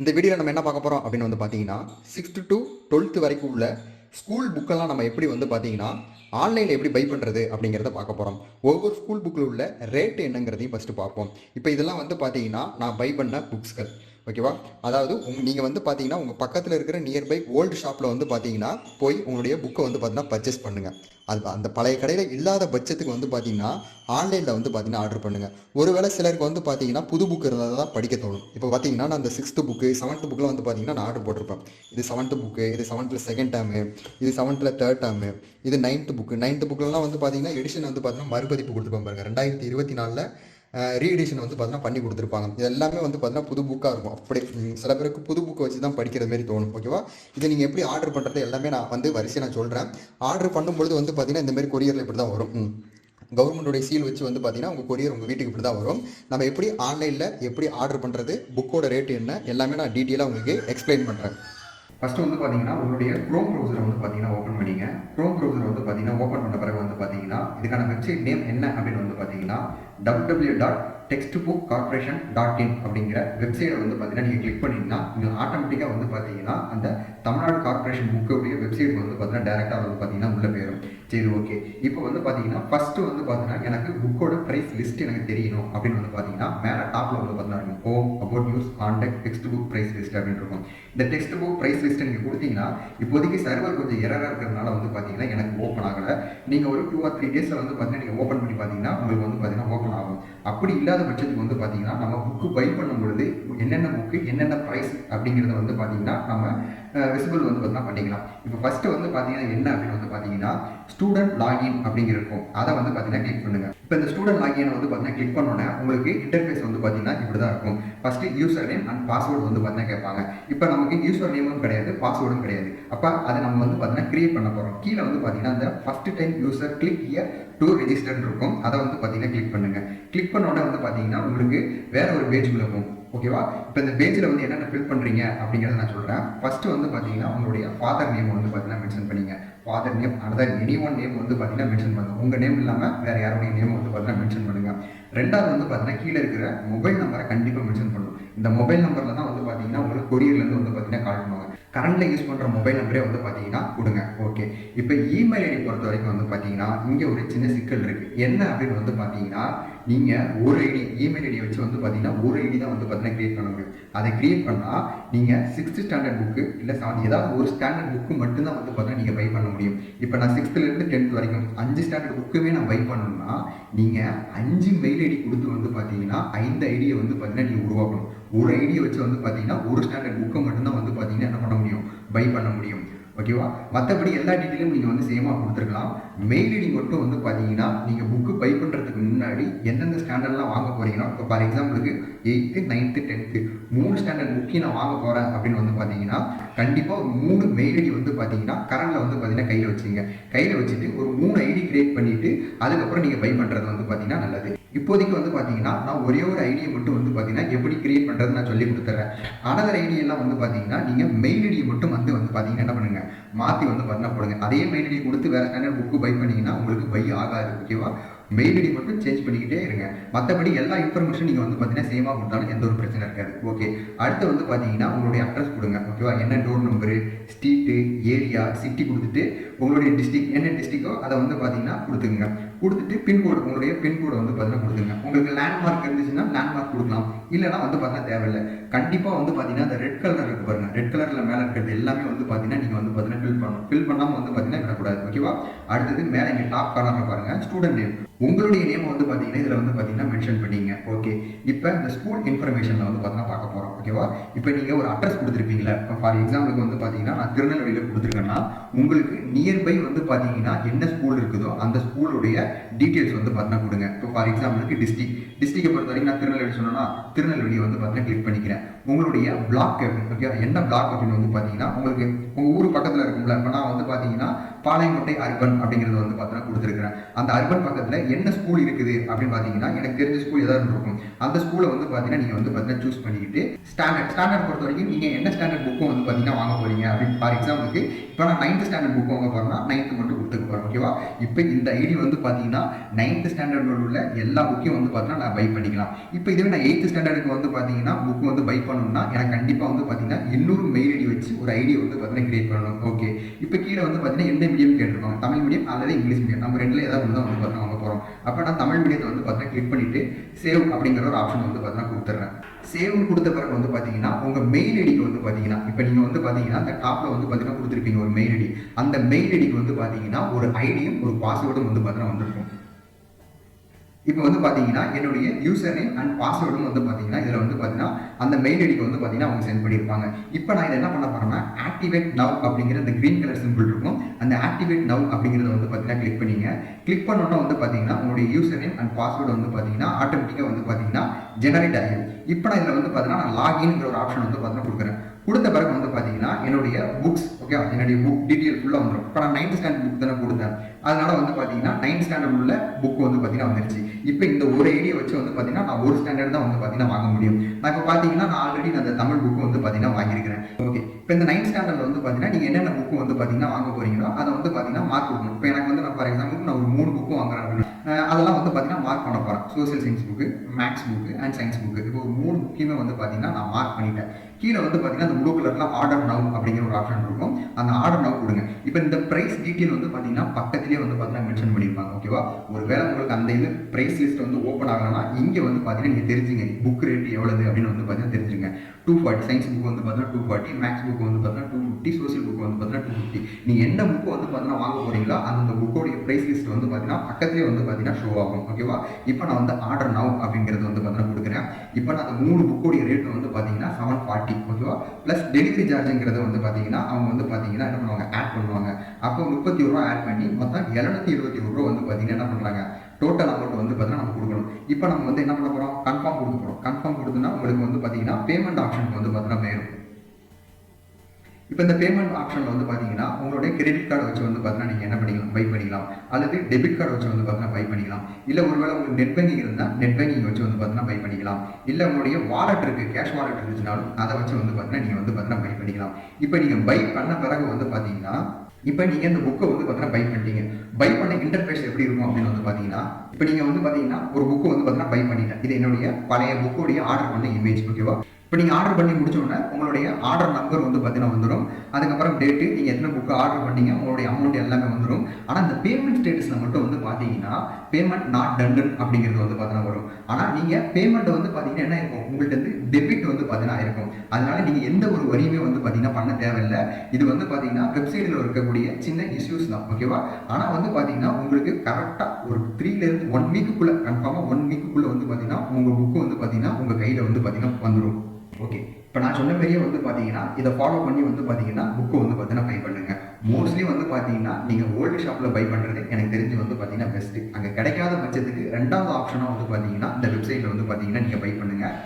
இந்த வீடியோவில் நம்ம என்ன பார்க்க போகிறோம் அப்படின்னு வந்து பார்த்தீங்கன்னா சிக்ஸ்த்து டு டுவெல்த்து வரைக்கும் உள்ள ஸ்கூல் புக்கெல்லாம் நம்ம எப்படி வந்து பார்த்தீங்கன்னா ஆன்லைனில் எப்படி பை பண்ணுறது அப்படிங்கிறத பார்க்க போகிறோம் ஒவ்வொரு ஸ்கூல் புக்கில் உள்ள ரேட் என்னங்கிறதையும் ஃபஸ்ட்டு பார்ப்போம். இப்போ இதெல்லாம் வந்து பார்த்தீங்கன்னா நான் பை பண்ண புக்ஸ்கள் ஓகேவா? அதாவது உங் நீங்கள் வந்து பார்த்தீங்கன்னா உங்கள் பக்கத்தில் இருக்கிற நியர்பை ஓல்டு ஷாப்பில் வந்து பார்த்தீங்கன்னா போய் உங்களுடைய புக்கை வந்து பார்த்தீங்கன்னா பர்ச்சேஸ் பண்ணுங்கள் அது அந்த பழைய கடையில் இல்லாத பட்சத்துக்கு வந்து பார்த்தீங்கன்னா ஆன்லைனில் வந்து பார்த்தீங்கன்னா ஆர்டர் பண்ணுங்கள் ஒருவேளை சிலருக்கு வந்து பார்த்தீங்கன்னா புது புக் இருந்தால் தான் படிக்க தோணும். இப்போ பார்த்தீங்கன்னா நான் அந்த சிக்ஸ்த்து புக்கு செவன்த் புக்கில் வந்து பார்த்தீங்கன்னா நான் ஆர்டர் போட்டிருப்பேன். இது செவன்த்து புக்கு இது செவன்த்தில் செகண்ட் டேமு இது செவன்த்தில் தேர்ட் டேமு இது நைன்த்து புக்கு நைன்த்து புக்கிலலாம் வந்து பார்த்தீங்கன்னா எடிஷன் வந்து பார்த்தீங்கன்னா மறுபதிப்பு கொடுத்துருப்பேன் பாருங்க. ரெண்டாயிரத்தி இருபத்தி நாலில் ரீஎடிஷன் வந்து பார்த்தீங்கன்னா பண்ணி கொடுத்துருப்பாங்க. இது எல்லாமே வந்து பார்த்தீங்கன்னா புது புக்காக இருக்கும். அப்படி சில பேருக்கு புது புக்கை வச்சு தான் படிக்கிற மாதிரி தோணும் ஓகேவா இது நீங்கள் எப்படி ஆர்டர் பண்ணுறது எல்லாமே நான் வந்து வரிசையாக நான் சொல்கிறேன் ஆர்டர் பண்ணும்பொழுது வந்து பார்த்தீங்கன்னா இந்தமாரி கொரியரில் இப்படி தான் வரும். ம். சீல் வச்சு வந்து பார்த்தீங்கன்னா உங்கள் கொரியர் உங்கள் வீட்டுக்கு இப்படி தான் வரும். நம்ம எப்படி ஆன்லைனில் எப்படி ஆர்டர் பண்ணுறது புக்கோட ரேட் என்ன எல்லாமே நான் டீட்டெயிலாக உங்களுக்கு எக்ஸ்பிளைன் பண்ணுறேன் ஃபஸ்ட்டு வந்து பார்த்தீங்கன்னா உங்களுடைய க்ரோம் ப்ரௌசரை வந்து பார்த்தீங்கன்னா ஓப்பன் பண்ணிங்க. க்ரோம் ப்ரௌசரை வந்து பார்த்தீங்கன்னா ஓப்பன் பண்ண பிறகு வந்து பார்த்தீங்கன்னா இதுக்கான வெப்சைட் நேம் என்ன அப்படின்னு வந்து பார்த்தீங்கன்னா W dot text book corporation dot in அப்படிங்கிற வெப்சைட்டை வந்து பார்த்தீங்கன்னா நீங்கள் கிளிக் பண்ணிங்கன்னா உங்களுக்கு ஆட்டோமேட்டிக்காக வந்து பார்த்தீங்கன்னா அந்த தமிழ்நாடு கார்பரேஷன் புக்குடைய வெப்சைட் வந்து பார்த்தீங்கன்னா டேரெக்டாக வந்து பார்த்தீங்கன்னா உள்ளே போயிடும் சரி ஓகே இப்போ வந்து பார்த்தீங்கன்னா ஃபஸ்ட்டு வந்து பார்த்தீங்கன்னா எனக்கு புக்கோட ப்ரைஸ் லிஸ்ட் எனக்கு தெரியணும் அப்படின்னு வந்து பார்த்தீங்கன்னா மேலே டாப்பில் வந்து பார்த்தீங்கன்னா இருக்கும். Home about news contact text book price list அப்படின்னு இருக்கும். இந்த டெக்ஸ்ட் புக் ப்ரைஸ் லிஸ்ட் நீங்கள் கொடுத்தீங்கன்னா இப்போதைக்கு சர்வர் கொஞ்சம் எரராக இருக்கிறதுனால வந்து பார்த்தீங்கன்னா எனக்கு ஓப்பன் ஆகலை. நீங்கள் ஒரு டூ ஆர் த்ரீ டேஸில் வந்து பார்த்தீங்கன்னா நீங்கள் ஓப்பன் பண்ணி பார்த்தீங்கன்னா உங்களுக்கு வந்து பார்த்தீங்கன்னா ஓப்பன் ஆகும். அப்படி இல்லாத பட்சத்துக்கு வந்து பார்த்தீங்கன்னா நம்ம புக்கு பை பண்ணும் பொழுது என்னென்ன புக்கு என்னென்ன ப்ரைஸ் அப்படிங்கிறத வந்து பார்த்தீங்கன்னா நம்ம விசிபிள் வந்து பார்த்தீங்கன்னா பண்ணிக்கலாம் இப்போ ஃபஸ்ட்டு வந்து பார்த்தீங்கன்னா என்ன அப்படின்னு வந்து பார்த்தீங்கன்னா ஸ்டூடெண்ட் லாகின் அப்படிங்கிற இருக்கும் அதை வந்து பார்த்தீங்கன்னா கிளிக் பண்ணுங்க இப்போ இந்த ஸ்டூடெண்ட் லாகின் வந்து பார்த்தீங்கன்னா கிளிக் பண்ணோன்னே உங்களுக்கு இன்டர்ஃபேஸ் வந்து பார்த்தீங்கன்னா இப்படி தான் இருக்கும் first user name and password வந்து பார்த்தீங்கன்னா கேட்பாங்க இப்போ நமக்கு யூசர் நேமும் கிடையாது பாஸ்வேர்டும் கிடையாது அப்போ அதை நம்ம வந்து பார்த்தீங்கன்னா கிரியேட் பண்ண போகிறோம் கீழே வந்து பார்த்தீங்கன்னா அந்த first time user click here to ரெஜிஸ்டர்னு இருக்கும் அதை வந்து பார்த்தீங்கன்னா கிளிக் பண்ணுங்க கிளிக் பண்ண உடனே வந்து பார்த்தீங்கன்னா உங்களுக்கு வேற ஒரு பேஜ் இருக்கும் ஓகேவா இப்போ இந்த பேஜில் வந்து என்னென்ன ஃபில் பண்ணுறீங்க அப்படிங்கிறத நான் சொல்கிறேன் ஃபஸ்ட்டு வந்து பார்த்தீங்கன்னா உங்களுடைய ஃபாதர் நேம் வந்து பார்த்தீங்கன்னா மென்ஷன் பண்ணுங்க. Father name another any one name வந்து பார்த்தீங்கன்னா மென்ஷன் பண்ணுங்க. உங்கள் நேம் இல்லாமல் வேறு யாருடைய நேம் வந்து பார்த்தீங்கன்னா மென்ஷன் பண்ணுங்க. ரெண்டாவது வந்து பார்த்தீங்கன்னா கீழே இருக்கிற மொபைல் நம்பரை கண்டிப்பாக மென்ஷன் பண்ணணும் இந்த மொபைல் நம்பரில் தான் வந்து பார்த்தீங்கன்னா உங்களுக்கு கொரியர்லேருந்து வந்து பார்த்தீங்கன்னா கால் பண்ணுவாங்க. கரண்டில் யூஸ் பண்ணுற மொபைல் நம்பரே வந்து பார்த்தீங்கன்னா கொடுங்க. ஓகே இப்போ இ ஐடி பொறுத்த வரைக்கும் வந்து பார்த்தீங்கன்னா இங்கே ஒரு சின்ன சிக்கல் இருக்குது என்ன அப்படின்னு வந்து பார்த்தீங்கன்னா நீங்கள் ஒரு ஐடி இமெயில் ஐடியை வச்சு வந்து பார்த்தீங்கன்னா ஒரு ஐடி தான் வந்து பார்த்தீங்கன்னா க்ரியேட் பண்ண முடியும். அதை க்ரியேட் பண்ணால் நீங்கள் சிக்ஸ்த் ஸ்டாண்டர்ட் புக்கு இல்லை செவன்த் ஏதாவது ஒரு ஸ்டாண்டர்ட் புக்கு மட்டும்தான் வந்து பார்த்தீங்கன்னா நீங்கள் பை பண்ண முடியும். இப்போ நான் சிக்ஸ்த்துலேருந்து டென்த் வரைக்கும் அஞ்சு ஸ்டாண்டர்ட் புக்குமே நான் பை பண்ணணும்னா நீங்கள் அஞ்சு மெயில் ஐடி கொடுத்து வந்து பார்த்தீங்கன்னா ஐந்து ஐடியை வந்து பார்த்தீங்கன்னா நீங்கள் உருவாக்கணும். ஒரு ஐடியை வச்சு வந்து பார்த்தீங்கன்னா ஒரு ஸ்டாண்டர்ட் புக்கை மட்டும்தான் வந்து பார்த்தீங்கன்னா என்ன பண்ண முடியும்? பை பண்ண முடியும். ஓகேவா மற்றபடி எல்லா டீட்டெயிலும் நீங்கள் வந்து சேமாக கொடுத்துருக்கலாம். மெயில் ஐடி மட்டும் வந்து பார்த்தீங்கன்னா நீங்கள் புக்கு பை பண்ணுறதுக்கு முன்னாடி எந்தெந்த ஸ்டாண்டர்ட்லாம் வாங்க போகிறீங்கன்னா இப்போ ஃபார் எக்ஸாம்பிளுக்கு எயித்து நைன்த்து டென்த்து மூணு ஸ்டாண்டர்ட் புக்கி நான் வாங்க போகிறேன் அப்படின்னு வந்து பார்த்தீங்கன்னா கண்டிப்பாக ஒரு மூணு மெயில் ஐடி வந்து பார்த்தீங்கன்னா கரண்டில் வந்து பார்த்தீங்கன்னா கையில் வச்சுங்க. கையில் வச்சுட்டு ஒரு மூணு ஐடி கிரியேட் பண்ணிவிட்டு அதுக்கப்புறம் நீங்கள் பை பண்ணுறது வந்து பார்த்தீங்கன்னா நல்லது. இப்போதைக்கு வந்து பார்த்தீங்கன்னா நான் ஒரே ஒரு ஐடியை மட்டும் வந்து பார்த்தீங்கன்னா எப்படி கிரியேட் பண்ணுறது நான் சொல்லி கொடுத்துட்றேன் அனதர் ஐடியெல்லாம் வந்து பார்த்தீங்கன்னா நீங்கள் மெயில் ஐடியை மட்டும் வந்து வந்து பார்த்தீங்கன்னா என்ன பண்ணுங்க? மாற்றி வந்து பார்த்தீங்கன்னா போடுங்க. அதே மெயில் ஐடி கொடுத்து வேறு ஸ்டாண்டர்ட் புக்கு பை பண்ணீங்கன்னா உங்களுக்கு பை ஆகாது ஓகேவா மெயில் ஐடி மட்டும் சேஞ்ச் பண்ணிக்கிட்டே இருங்க. மற்றபடி எல்லா இன்ஃபர்மேஷன் நீங்கள் வந்து பார்த்தீங்கன்னா சேமாக கொடுத்தாலும் எந்த ஒரு பிரச்சனை இருக்காது. ஓகே அடுத்து வந்து பார்த்தீங்கன்னா உங்களுடைய அட்ரஸ் கொடுங்க. ஓகேவா என்ன door number street area city கொடுத்துட்டு உங்களுடைய டிஸ்ட்ரிக் என்ன டிஸ்ட்ரிக்கோ அதை வந்து பார்த்தீங்கன்னா கொடுத்துங்க கொடுத்துட்டு பின்கோடு உங்களுடைய பின்கோடை வந்து பார்த்தீங்கன்னா கொடுத்துங்க உங்களுக்கு லேண்ட்மார்க் இருந்துச்சுன்னா லேண்ட்மார்க் கொடுக்கலாம். இல்லைனா வந்து பார்த்தீங்கன்னா தேவையில்லை. கண்டிப்பாக வந்து பார்த்தீங்கன்னா அந்த ரெட் கலர் இருக்கு பாருங்கள் ரெட் கலரில் மேலே இருக்கிறது எல்லாமே வந்து பார்த்தீங்கன்னா நீங்கள் வந்து பார்த்தீங்கன்னா ஃபில் பண்ணணும் ஃபில் பண்ணாமல் வந்து பார்த்தீங்கன்னா விடக்கூடாது. ஓகேவா அடுத்தது மேலே இங்கே டாப் கார்னரில் பாருங்கள் ஸ்டூடெண்ட் நேம் உங்களுடைய நேம் வந்து பார்த்தீங்கன்னா இதில் வந்து பார்த்தீங்கன்னா மென்ஷன் பண்ணிங்க. ஓகே இப்போ இந்த ஸ்கூல் இன்ஃபர்மேஷனில் வந்து பார்த்தீங்கன்னா பார்க்க போகிறோம் ஓகேவா இப்போ நீங்கள் ஒரு அட்ரஸ் கொடுத்துருப்பீங்களா. இப்போ ஃபார் எக்ஸாம்பிளுக்கு வந்து பார்த்தீங்கன்னா நான் திருநெல்வேலியில் கொடுத்துருக்கேன்னா உங்களுக்கு நியர்பை வந்து பார்த்தீங்கன்னா என்ன ஸ்கூல் இருக்குதோ அந்த ஸ்கூலுடைய டீட்டெயில்ஸ் வந்து பார்த்தீங்கன்னா கொடுங்க. இப்போ ஃபார் எக்ஸாம்பிளுக்கு டிஸ்ட்ரிக் டிஸ்ட்ரிக்டை பொறுத்த வரைக்கும் நான் திருநெல்வேலி சொன்னேன்னா திருநெல்வேலியை வந்து பார்த்தீங்கன்னா கிளிக் பண்ணிக்கிறேன். உங்களுடைய பிளாக் ஓகே என்ன பிளாக் அப்படின்னு வந்து பார்த்தீங்கன்னா உங்களுக்கு உங்கள் ஊர் பக்கத்தில் இருக்கும்ல இப்போ நான் வந்து பார்த்தீங்கன்னா பாளையங்கோட்டை அர்பன் அப்படிங்கிறது வந்து பார்த்தோன்னா கொடுத்துருக்கு. அந்த அர்பன் பக்கத்தில் என்ன ஸ்கூல் இருக்குது அப்படின்னு பார்த்தீங்கன்னா எனக்கு தெரிஞ்ச ஸ்கூல் ஏதாவது இருக்கும். அந்த ஸ்கூலை வந்து பார்த்தீங்கன்னா நீங்கள் வந்து பார்த்தீங்கன்னா சூஸ் பண்ணிக்கிட்டு ஸ்டாண்டர்ட் ஸ்டாண்டர்ட் பொறுத்த வரைக்கும் நீங்கள் என்ன ஸ்டாண்டர்ட் புக்கும் வந்து பார்த்தீங்கன்னா வாங்க போறீங்க அப்படின்னு ஃபார் எக்ஸாம்பிளுக்கு இப்போ நான் நைன்த் ஸ்டாண்டர்ட் புக் வாங்க போறேன்னா நைன்த்து மட்டும் கொடுத்துக்க போகிறேன் ஓகேவா இப்போ இந்த ஐடி வந்து பார்த்தீங்கன்னா நைன்த் ஸ்டாண்டர்ட் உள்ள எல்லா புக்கையும் வந்து பார்த்தீங்கன்னா நான் பை பண்ணிக்கலாம். இப்போ இதுவே நான் எயித்து ஸ்டாண்டர்டுக்கு வந்து பார்த்தீங்கன்னா புக் வந்து பை பண்ணணும்னா எனக்கு கண்டிப்பாக வந்து பார்த்தீங்கன்னா இன்னொரு மெயில் ஐடி வச்சு ஒரு ஐடி வந்து பார்த்தீங்கன்னா கிரியேட் பண்ணணும் ஓகே இப்போ கீழே வந்து பார்த்தீங்கன்னா எந்த மீடியம் கேட்டிருக்கோம் தமிழ் மீடியம் அல்லது இங்கிலீஷ் மீடியம் நம்ம ரெண்டுல தான் வந்து பார்த்தீங்கன்னா வாங்க போகிறோம் அப்போ நான் தமிழ் மீடியத்தை வந்து பார்த்தீங்கன்னா கிளிக் பண்ணிட்டு சேவ் அப்படிங்கிற ஒரு ஆப்ஷன் வந்து பார்த்தீங்கன்னா கொடுத்துட்றேன் சேவ்னு கொடுத்த பிறகு வந்து பார்த்தீங்கன்னா உங்கள் மெயில் ஐடிக்கு வந்து பார்த்தீங்கன்னா இப்போ நீங்கள் வந்து பார்த்தீங்கன்னா அந்த டாப்பில் வந்து பார்த்தீங்கன்னா கொடுத்துருப்பீங்க ஒரு மெயில் ஐடி அந்த மெயில் ஐடிக்கு வந்து பார்த்தீங்கன்னா ஒரு ஐடியும் ஒரு பாஸ்வேர்டும் வந்து பார்த்தீங்கன்னா வந்திருக்கும் இப்போ வந்து பார்த்தீங்கன்னா என்னுடைய யூசர் நேம் அண்ட் பாஸ்வேர்டும் வந்து பார்த்தீங்கன்னா இதில் வந்து பார்த்தீங்கன்னா அந்த மெயில் ஐடிக்கு வந்து பார்த்தீங்கன்னா அவங்க சென்ட் பண்ணியிருப்பாங்க இப்போ நான் இதை என்ன பண்ண போறேன்னா ஆக்டிவேட் நவ் அப்படிங்கிற இந்த கிரீன் கலர் சிம்பிள் இருக்கும் அந்த ஆக்டிவேட் நவ் அப்படிங்கிறத வந்து பார்த்தீங்கன்னா கிளிக் பண்ணீங்க கிளிக் பண்ணோன்னா வந்து பார்த்தீங்கன்னா உங்களுடைய யூசர் நேம் அண்ட் பாஸ்வேர்டு வந்து பார்த்தீங்கன்னா ஆட்டோமேட்டிக்காக வந்து பார்த்தீங்கன்னா ஜெனரேட் ஆகிடும் இப்போ நான் இதில் வந்து பார்த்தீங்கன்னா நான் லாகின்ங்கிற ஒரு ஆப்ஷன் வந்து பார்த்தீங்கன்னா கொடுக்குறேன் கொடுத்த பிறகு வந்து பார்த்தீங்கன்னா என்னுடைய புக்ஸ் ஓகே என்னுடைய புக் டீட்டெயில் ஃபுல்லாக வந்துடும் இப்போ நான் நைன்த் ஸ்டாண்டர்ட் புக் தானே கொடுத்தேன் அதனால வந்து பார்த்தீங்கன்னா நைன்த் ஸ்டாண்டர்ட் உள்ள புக் வந்து பார்த்தீங்கன்னா வந்துருச்சு இப்போ இந்த ஒரு ஐடியை வச்சு வந்து பார்த்தீங்கன்னா நான் ஒரு ஸ்டாண்டர்ட் தான் வந்து பார்த்தீங்கன்னா வாங்க முடியும் நான் இப்போ பார்த்தீங்கன்னா நான் ஆல்ரெடி அந்த தமிழ் புக்கு வந்து பார்த்தீங்கன்னா வாங்கியிருக்கிறேன் ஓகே இப்போ இந்த நைன்த் ஸ்டாண்டர்டில் வந்து பார்த்தீங்கன்னா நீங்கள் என்னென்ன புக்கு வந்து பார்த்தீங்கன்னா வாங்க போறீங்களோ அதை வந்து பார்த்தீங்கன்னா மார்க் கொடுக்கணும் இப்போ எனக்கு வந்து நான் ஃபார் எக்ஸாம்பிள் நான் ஒரு மூணு புக்கு வாங்குறேன் அப்படின்னா அஹ் அதெல்லாம் வந்து பார்த்தீங்கன்னா மார்க் பண்ண போகிறேன் social science book maths book and science book இப்போ ஒரு மூணு முக்கியமாக வந்து பார்த்தீங்கன்னா நான் மார்க் பண்ணிட்டேன். கீழே வந்து பார்த்தீங்கன்னா அந்த ப்ளூ கலர்ல ஆர்டர் நவ் அப்படிங்கிற ஒரு ஆப்ஷன் இருக்கும் அந்த ஆர்டர் நவ் கொடுங்க இப்போ இந்த பிரைஸ் டீட்டெயில் வந்து பார்த்தீங்கன்னா பக்கத்துலேயே வந்து பார்த்தீங்கன்னா மென்ஷன் பண்ணியிருப்பாங்க ஓகேவா ஒருவேளை உங்களுக்கு அந்த இது பிரைஸ் லிஸ்ட் வந்து ஓப்பன் ஆகலைன்னா இங்கே வந்து பார்த்தீங்கன்னா நீங்கள் தெரிஞ்சுங்க புக் ரேட் எவ்வளவு அப்படின்னு வந்து பார்த்தீங்கன்னா தெரிஞ்சுங்க டூ ஃபார்ட்டி சயின்ஸ் புக் வந்து பார்த்தீங்கன்னா டூ ஃபார்ட்டி மேக்ஸ் புக் வந்து பார்த்தீங்கன்னா டூ ஃபிஃப்டி சோசியல் புக் வந்து பார்த்தீங்கன்னா டூ ஃபிஃப்டி நீங்கள் என்ன புக்கு வந்து பார்த்தீங்கன்னா வாங்க போறீங்களோ அந்த புக்கோடைய பிரைஸ் லிஸ்ட் வந்து பார்த்தீங்கன்னா பக்கத்துலேயே வந்து பார்த்தீங்கன்னா ஷோ ஆகும் ஓகேவா இப்போ நான் வந்து ஆர்டர் நவ் அப்படிங்கிறது வந்து பார்த்தீங்கன்னா கொடுக்குறேன் இப்போ நான் அந்த மூணு புக்கோடைய ரேட் வந்து பார்த்தீங்கன்னா செவன் ஃபார்ட்டி ஓகேவா ப்ளஸ் டெலிவரி சார்ஜுங்கிறத வந்து பார்த்தீங்கன்னா அவங்க வந்து பார்த்தீங்கன்னா என்ன பண்ணுவாங்க? ஆட் பண்ணுவாங்க. அப்போ முப்பத்தி ஒரு ரூபா ஆட் பண்ணி மொத்தம் எழுநூத்தி இருபத்தி ஒரு ரூபா வந்து பார்த்தீங்கன்னா என்ன பண்ணுறாங்க டோட்டல் அமௌண்ட் வந்து பார்த்தீங்கன்னா நம்ம கொடுக்கணும். இப்போ நம்ம வந்து என்ன பண்ண போகிறோம் கன்ஃபார்ம் கொடுக்க போகிறோம் கன்ஃபார்ம் கொடுத்தோம்னா உங்களுக்கு வந்து பார்த்தீங்கன்னா பேமெண்ட் ஆப்ஷனுக்கு வந்து பார்த்தீங்கன்னா மேலும் இப்போ இந்த பேமெண்ட் ஆப்ஷனில் வந்து பார்த்தீங்கன்னா உங்களுடைய கிரெடிட் கார்டு வச்சு வந்து பார்த்தீங்கன்னா நீங்கள் என்ன பண்ணிக்கலாம்? பை பண்ணிக்கலாம். அல்லது டெபிட் கார்டு வச்சு வந்து பார்த்தீங்கன்னா பை பண்ணிக்கலாம். இல்லை ஒருவேளை உங்களுக்கு நெட் பேங்கிங் இருந்தால் நெட் பேங்கிங் வச்சு வந்து பார்த்தீங்கன்னா பை பண்ணிக்கலாம். இல்லை உங்களுடைய வாலெட் இருக்குது கேஷ் வாலெட் இருந்துச்சுனாலும் அதை வச்சு வந்து பார்த்தீங்கன்னா நீங்கள் வந்து பார்த்தீங்கன்னா பை பண்ணிக்கலாம். இப்போ நீங்கள் பை பண்ண பிறகு வந்து பார்த்தீங்கன்னா இப்போ நீங்கள் இந்த புக்கை வந்து பார்த்தீங்கன்னா பை பண்ணிட்டீங்க. பை பண்ண இன்டர்ஃபேஸ் எப்படி இருக்கும் அப்படின்னு வந்து பார்த்தீங்கன்னா இப்போ நீங்கள் வந்து பார்த்தீங்கன்னா ஒரு புக்கு வந்து பார்த்தீங்கன்னா பை பண்ணிட்டேன் இது என்னுடைய பழைய புக்கோடைய ஆர்டர் பண்ண இமேஜ் ஓகேவா இப்போ நீங்கள் ஆர்டர் பண்ணி முடிச்ச உடனே உங்களுடைய ஆர்டர் நம்பர் வந்து பார்த்தீங்கன்னா வந்துடும் அதுக்கப்புறம் டேட்டு நீங்கள் எத்தனை புக்கு ஆர்டர் பண்ணீங்க உங்களுடைய அமௌண்ட் எல்லாமே வந்துடும் ஆனால் இந்த பேமெண்ட் ஸ்டேட்டஸில் மட்டும் வந்து பார்த்தீங்கன்னா பேமெண்ட் நாட் டண்டன் அப்படிங்கிறது வந்து பார்த்தீங்கன்னா வரும். ஆனால் நீங்கள் பேமெண்ட் வந்து பார்த்தீங்கன்னா என்ன இருக்கும் உங்கள்கிட்ட இருந்து டெபிட் வந்து பார்த்தீங்கன்னா இருக்கும் அதனால நீங்கள் எந்த ஒரு வரியுமே வந்து பார்த்தீங்கன்னா பண்ண தேவையில்லை இது வந்து பார்த்தீங்கன்னா வெப்சைட்டில் இருக்கக்கூடிய சின்ன இஷ்யூஸ் தான் ஓகேவா ஆனால் வந்து பார்த்தீங்கன்னா உங்களுக்கு கரெக்டாக ஒரு த்ரீலேருந்து ஒன் வீக்குள்ளே கன்ஃபார்மாக ஒன் வீக்குள்ளே வந்து பார்த்தீங்கன்னா உங்கள் புக்கு வந்து பார்த்தீங்கன்னா உங்கள் கையில் வந்து பார்த்தீங்கன்னா வந்துடும் ஓகே இப்போ நான் சொன்ன மாதிரியே வந்து பார்த்தீங்கன்னா இதை ஃபாலோ பண்ணி வந்து பார்த்தீங்கன்னா புக்கு வந்து பார்த்தீங்கன்னா பை பண்ணுங்க மோஸ்ட்லி வந்து பார்த்தீங்கன்னா நீங்கள் ஓல்டு ஷாப்பில் பை பண்ணுறது எனக்கு தெரிஞ்சு வந்து பார்த்தீங்கன்னா பெஸ்ட்டு அங்கே கிடைக்காத பட்சத்துக்கு ரெண்டாவது ஆப்ஷனாக வந்து பார்த்தீங்கன்னா இந்த வெப்சைட்டில் வந்து பார்த்தீங்கன்னா நீங்கள் பை பண்ணுங்கள்